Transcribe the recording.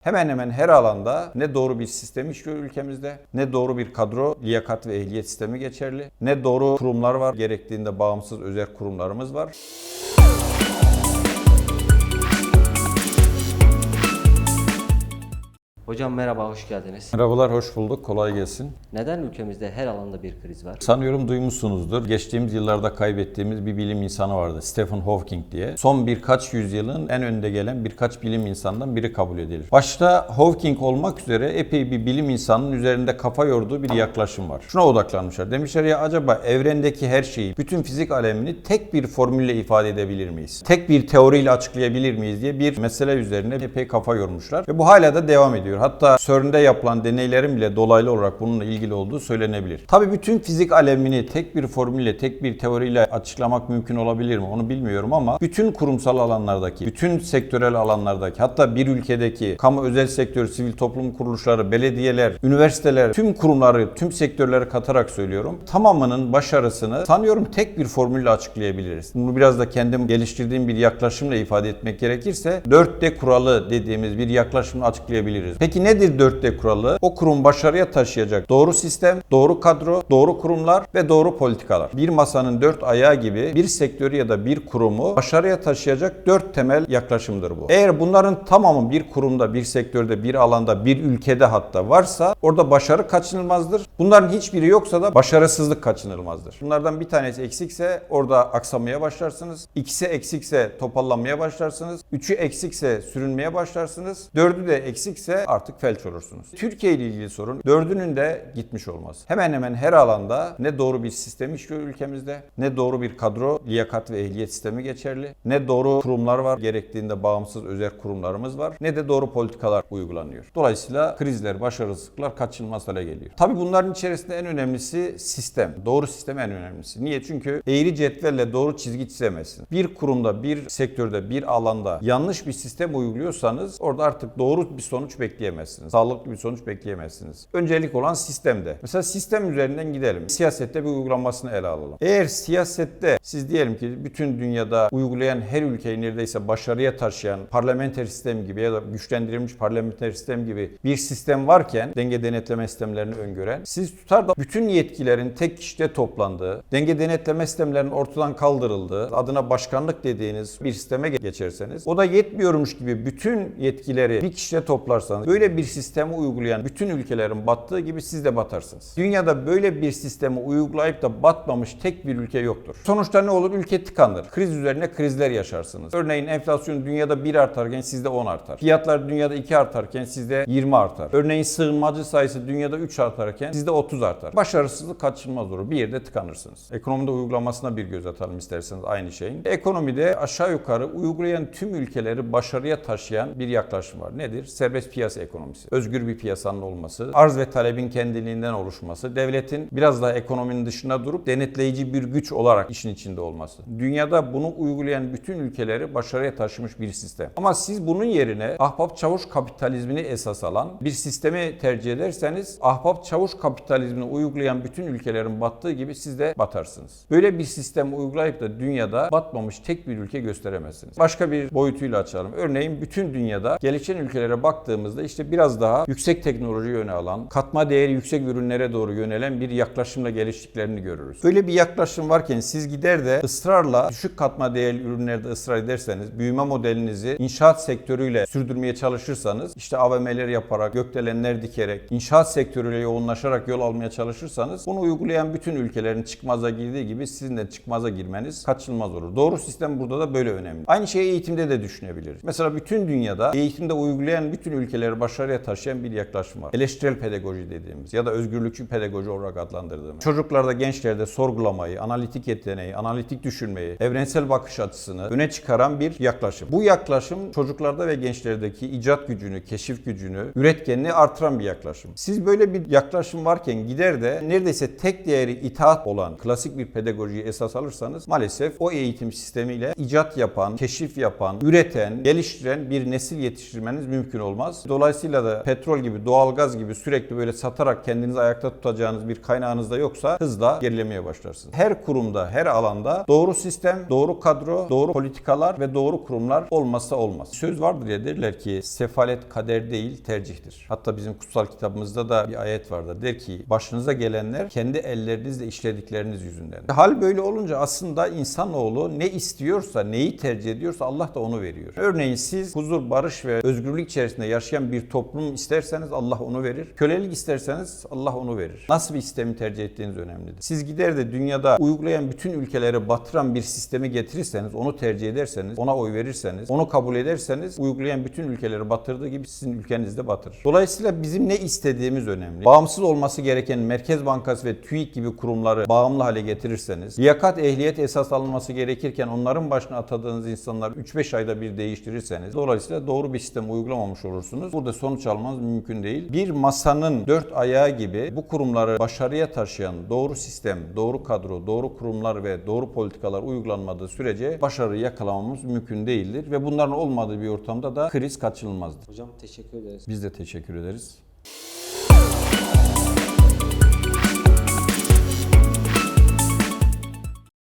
Hemen hemen her alanda ne doğru bir sistem işliyor ülkemizde, ne doğru bir kadro, liyakat ve ehliyet sistemi geçerli, ne doğru kurumlar var, gerektiğinde bağımsız özel kurumlarımız var. Hocam merhaba, hoş geldiniz. Merhabalar, hoş bulduk. Kolay gelsin. Neden ülkemizde her alanda bir kriz var? Sanıyorum duymuşsunuzdur. Geçtiğimiz yıllarda kaybettiğimiz bir bilim insanı vardı. Stephen Hawking diye. Son birkaç yüzyılın en önde gelen birkaç bilim insanından biri kabul edilir. Başta Hawking olmak üzere epey bir bilim insanının üzerinde kafa yorduğu bir yaklaşım var. Şuna odaklanmışlar. Demişler ya acaba evrendeki her şeyi, bütün fizik alemini tek bir formülle ifade edebilir miyiz? Tek bir teoriyle açıklayabilir miyiz diye bir mesele üzerine epey kafa yormuşlar. Ve bu hala da devam ediyor. Hatta CERN'de yapılan deneylerin bile dolaylı olarak bununla ilgili olduğu söylenebilir. Tabii bütün fizik alemini tek bir formülle, tek bir teoriyle açıklamak mümkün olabilir mi? Onu bilmiyorum ama bütün kurumsal alanlardaki, bütün sektörel alanlardaki, hatta bir ülkedeki kamu özel sektör, sivil toplum kuruluşları, belediyeler, üniversiteler, tüm kurumları, tüm sektörleri katarak söylüyorum. Tamamının başarısını sanıyorum tek bir formülle açıklayabiliriz. Bunu biraz da kendim geliştirdiğim bir yaklaşımla ifade etmek gerekirse 4D kuralı dediğimiz bir yaklaşımla açıklayabiliriz. Peki nedir 4D kuralı? O kurum başarıya taşıyacak doğru sistem, doğru kadro, doğru kurumlar ve doğru politikalar. Bir masanın dört ayağı gibi bir sektörü ya da bir kurumu başarıya taşıyacak dört temel yaklaşımdır bu. Eğer bunların tamamı bir kurumda, bir sektörde, bir alanda, bir ülkede hatta varsa orada başarı kaçınılmazdır. Bunların hiçbiri yoksa da başarısızlık kaçınılmazdır. Bunlardan bir tanesi eksikse orada aksamaya başlarsınız. İkisi eksikse topallanmaya başlarsınız. Üçü eksikse sürünmeye başlarsınız. Dördü de eksikse artık felç olursunuz. Türkiye ile ilgili sorun dördünün de gitmiş olması. Hemen hemen her alanda ne doğru bir sistem işliyor ülkemizde, ne doğru bir kadro, liyakat ve ehliyet sistemi geçerli, ne doğru kurumlar var, gerektiğinde bağımsız özel kurumlarımız var, ne de doğru politikalar uygulanıyor. Dolayısıyla krizler, başarısızlıklar kaçınılmaz hale geliyor. Tabii bunların içerisinde en önemlisi sistem. Doğru sistem en önemlisi. Niye? Çünkü eğri cetvelle doğru çizgi çizemezsin. Bir kurumda, bir sektörde, bir alanda yanlış bir sistem uyguluyorsanız orada artık doğru bir sonuç bekleyemezsiniz. Sağlıklı bir sonuç bekleyemezsiniz. Öncelik olan sistemde. Mesela sistem üzerinden gidelim. Siyasette bir uygulamasını ele alalım. Eğer siyasette siz diyelim ki bütün dünyada uygulayan her ülkeyi neredeyse başarıya taşıyan parlamenter sistem gibi ya da güçlendirilmiş parlamenter sistem gibi bir sistem varken denge denetleme sistemlerini öngören siz tutar da bütün yetkilerin tek kişide toplandığı, denge denetleme sistemlerinin ortadan kaldırıldığı, adına başkanlık dediğiniz bir sisteme geçerseniz o da yetmiyormuş gibi bütün yetkileri bir kişide toplarsanız böyle bir sistemi uygulayan bütün ülkelerin battığı gibi siz de batarsınız. Dünyada böyle bir sistemi uygulayıp da batmamış tek bir ülke yoktur. Sonuçta ne olur? Ülke tıkanır. Kriz üzerine krizler yaşarsınız. Örneğin enflasyon dünyada 1 artarken sizde 10 artar. Fiyatlar dünyada 2 artarken sizde 20 artar. Örneğin sığınmacı sayısı dünyada 3 artarken sizde 30 artar. Başarısızlık kaçınılmaz olur. Bir yerde tıkanırsınız. Ekonomide uygulamasına bir göz atalım isterseniz aynı şeyin. Ekonomide aşağı yukarı uygulayan tüm ülkeleri başarıya taşıyan bir yaklaşım var. Nedir? Serbest piyasa ekonomisi. Özgür bir piyasanın olması, arz ve talebin kendiliğinden oluşması, devletin biraz daha ekonominin dışında durup denetleyici bir güç olarak işin içinde olması. Dünyada bunu uygulayan bütün ülkeleri başarıya taşımış bir sistem. Ama siz bunun yerine ahbap çavuş kapitalizmini esas alan bir sistemi tercih ederseniz ahbap çavuş kapitalizmini uygulayan bütün ülkelerin battığı gibi siz de batarsınız. Böyle bir sistem uygulayıp da dünyada batmamış tek bir ülke gösteremezsiniz. Başka bir boyutuyla açalım. Örneğin bütün dünyada gelişen ülkelere baktığımızda işte biraz daha yüksek teknoloji yöne alan, katma değeri yüksek ürünlere doğru yönelen bir yaklaşımla geliştiklerini görürüz. Böyle bir yaklaşım varken siz gider de ısrarla düşük katma değerli ürünlerde ısrar ederseniz, büyüme modelinizi inşaat sektörüyle sürdürmeye çalışırsanız, işte AVM'ler yaparak, gökdelenler dikerek, inşaat sektörüyle yoğunlaşarak yol almaya çalışırsanız, bunu uygulayan bütün ülkelerin çıkmaza girdiği gibi sizin de çıkmaza girmeniz kaçınılmaz olur. Doğru sistem burada da böyle önemli. Aynı şeyi eğitimde de düşünebiliriz. Mesela bütün dünyada eğitimde uygulayan bütün ülkeleri başarıya taşıyan bir yaklaşım var. Eleştirel pedagoji dediğimiz ya da özgürlükçü pedagoji olarak adlandırdığımız. Çocuklarda, gençlerde sorgulamayı, analitik yeteneği, analitik düşünmeyi, evrensel bakış açısını öne çıkaran bir yaklaşım. Bu yaklaşım çocuklarda ve gençlerdeki icat gücünü, keşif gücünü, üretkenliği artıran bir yaklaşım. Siz böyle bir yaklaşım varken gider de neredeyse tek değeri itaat olan klasik bir pedagojiyi esas alırsanız maalesef o eğitim sistemiyle icat yapan, keşif yapan, üreten, geliştiren bir nesil yetiştirmeniz mümkün olmaz. Dolayısıyla Dolayısıyla da petrol gibi, doğalgaz gibi sürekli böyle satarak kendinizi ayakta tutacağınız bir kaynağınız da yoksa hızla gerilemeye başlarsınız. Her kurumda, her alanda doğru sistem, doğru kadro, doğru politikalar ve doğru kurumlar olmazsa olmaz. Söz vardır ya derler ki sefalet kader değil tercihtir. Hatta bizim kutsal kitabımızda da bir ayet vardır. Der ki başınıza gelenler kendi ellerinizle işledikleriniz yüzünden. Hal böyle olunca aslında insanoğlu ne istiyorsa, neyi tercih ediyorsa Allah da onu veriyor. Örneğin siz huzur, barış ve özgürlük içerisinde yaşayan bir toplum isterseniz Allah onu verir. Kölelik isterseniz Allah onu verir. Nasıl bir sistemi tercih ettiğiniz önemlidir. Siz gider de dünyada uygulayan bütün ülkeleri batıran bir sistemi getirirseniz, onu tercih ederseniz, ona oy verirseniz, onu kabul ederseniz uygulayan bütün ülkeleri batırdığı gibi sizin ülkeniz de batırır. Dolayısıyla bizim ne istediğimiz önemli. Bağımsız olması gereken Merkez Bankası ve TÜİK gibi kurumları bağımlı hale getirirseniz, liyakat ehliyet esas alınması gerekirken onların başına atadığınız insanlar 3-5 ayda bir değiştirirseniz, dolayısıyla doğru bir sistem uygulamamış olursunuz. Burada sonuç almanız mümkün değil. Bir masanın dört ayağı gibi bu kurumları başarıya taşıyan doğru sistem, doğru kadro, doğru kurumlar ve doğru politikalar uygulanmadığı sürece başarıyı yakalamamız mümkün değildir ve bunların olmadığı bir ortamda da kriz kaçınılmazdır. Hocam teşekkür ederiz. Biz de teşekkür ederiz.